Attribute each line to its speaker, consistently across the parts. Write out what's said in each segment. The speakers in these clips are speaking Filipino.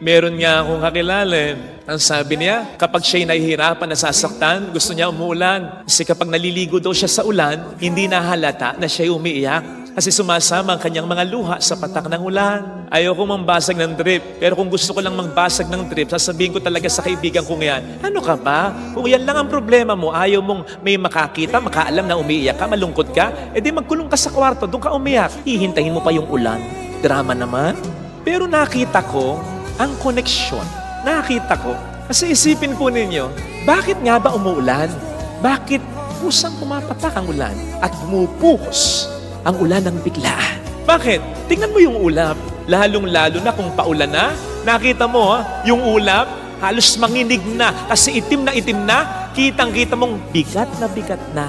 Speaker 1: Meron nga akong kakilala. eh. Ang sabi niya, kapag siya'y nahihirapan, nasasaktan, gusto niya umuulan. Kasi kapag naliligo daw siya sa ulan, hindi nahalata na siya'y umiiyak. Kasi sumasama ang kanyang mga luha sa patak ng ulan. Ayoko mambasag ng drip. Pero kung gusto ko lang magbasag ng drip, sasabihin ko talaga sa kaibigan kong yan, ano ka ba? Kung yan lang ang problema mo, ayaw mong may makakita, makaalam na umiiyak ka, malungkot ka, edi magkulong ka sa kwarto, doon ka umiyak. Hihintayin mo pa yung ulan. Drama naman. Pero nakita ko ang koneksyon. Nakita ko. Kasi isipin po ninyo, bakit nga ba umuulan? Bakit kusang pumapatak ang ulan at bumupuhos ang ulan ng biglaan? Bakit? Tingnan mo yung ulap. Lalong-lalo na kung paulan na. Nakita mo, ha? yung ulap, halos manginig na kasi itim na itim na. Kitang-kita mong bigat na bigat na.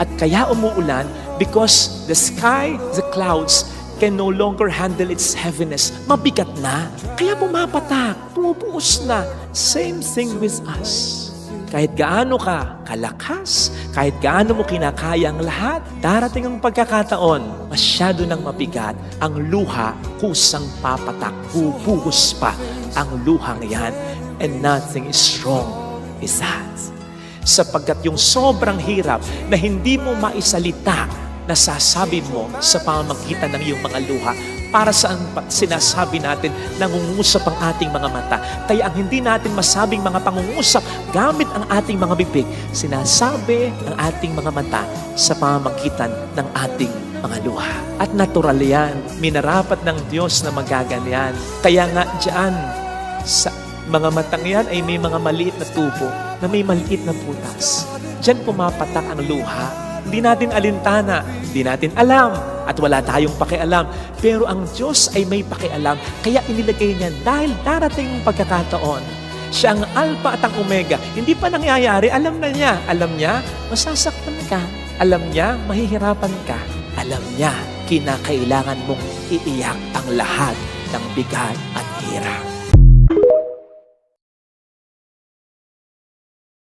Speaker 1: At kaya umuulan because the sky, the clouds, can no longer handle its heaviness. Mabigat na. Kaya pumapatak, pumupuos na. Same thing with us. Kahit gaano ka kalakas, kahit gaano mo kinakaya ang lahat, darating ang pagkakataon, masyado nang mabigat, ang luha kusang papatak, bubuhos pa ang luhang yan, and nothing is wrong with that. Sapagkat yung sobrang hirap na hindi mo maisalita nasasabi mo sa pamamagitan ng iyong mga luha para saan sinasabi natin nangungusap ang ating mga mata. Kaya ang hindi natin masabing mga pangungusap gamit ang ating mga bibig, sinasabi ng ating mga mata sa pamamagitan ng ating mga luha. At natural yan, minarapat ng Diyos na magaganyan. Kaya nga dyan, sa mga matang yan ay may mga maliit na tubo na may maliit na putas. Diyan pumapatak ang luha hindi natin alintana, hindi natin alam, at wala tayong pakialam. Pero ang Diyos ay may pakialam, kaya inilagay niya dahil darating ang pagkakataon. Siya ang Alpha at ang Omega. Hindi pa nangyayari, alam na niya. Alam niya, masasaktan ka. Alam niya, mahihirapan ka. Alam niya, kinakailangan mong iiyak ang lahat ng bigat at hirap.